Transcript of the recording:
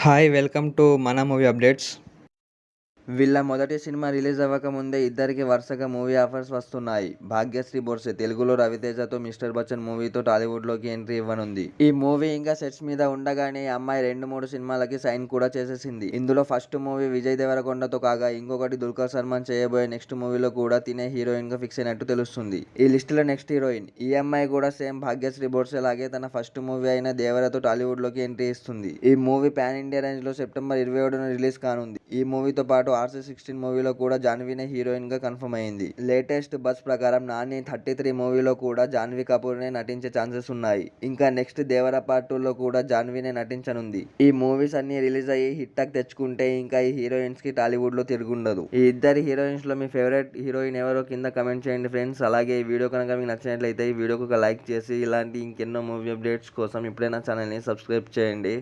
Hi welcome to మన movie updates వీళ్ళ మొదటి సినిమా రిలీజ్ అవ్వక ముందే ఇద్దరికి వరుసగా మూవీ ఆఫర్స్ వస్తున్నాయి. భాగ్యశ్రీ బొర్సే తెలుగులో రవితేజతో మిస్టర్ బచ్చన్ మూవీతో టాలీవుడ్లోకి ఎంట్రీ ఇవ్వనుంది. ఈ మూవీ ఇంకా సెట్స్ మీద ఉండగానే ఈ అమ్మాయి రెండు మూడు సినిమాలకి సైన్ కూడా చేసేసింది. ఇందులో ఫస్ట్ మూవీ విజయ్ దేవరకొండతో కాగా ఇంకొకటి దుల్కర్ సల్మాన్ చేయబోయే నెక్స్ట్ మూవీలో కూడా తినే హీరోయిన్గా ఫిక్స్ అయినట్టు తెలుస్తుంది. ఈ లిస్ట్లో నెక్స్ట్ హీరోయిన్. ఈ అమ్మాయి కూడా సేమ్ భాగ్యశ్రీ బోర్సే లాగే తన ఫస్ట్ మూవీ అయిన దేవరతో టాలీవుడ్లోకి ఎంట్రీ ఇస్తుంది. ఈ మూవీ పాన్ ఇండియా రేంజ్లో సెప్టెంబర్ ఇరవై ఏడున రిలీజ్ కానుంది. ఈ మూవీతో పాటు ఆర్సీ సిక్స్టీన్ మూవీలో కూడా జాన్వీనే హీరోయిన్గా కన్ఫర్మ్ అయింది. లేటెస్ట్ బస్ ప్రకారం నాని థర్టీ త్రీ మూవీలో కూడా జాన్వీ కపూర్నే నటించే ఛాన్సెస్ ఉన్నాయి. ఇంకా నెక్స్ట్ దేవర పార్ట్ కూడా జాన్వీనే నటించనుంది. ఈ మూవీస్ అన్ని రిలీజ్ అయ్యి హిట్ టాక్ తెచ్చుకుంటే ఇంకా ఈ హీరోయిన్స్కి టాలీవుడ్లో తిరుగుండదు. ఈ ఇద్దరి హీరోయిన్స్లో మీ ఫేవరెట్ హీరోయిన్ ఎవరో కింద కమెంట్ చేయండి ఫ్రెండ్స్. అలాగే ఈ వీడియో కనుక మీకు నచ్చినట్లయితే ఈ వీడియోకి ఒక లైక్ చేసి ఇలాంటి ఇంకెన్నో మూవీ అప్డేట్స్ కోసం ఇప్పుడే నా ఛానల్ని సబ్స్క్రైబ్ చేయండి.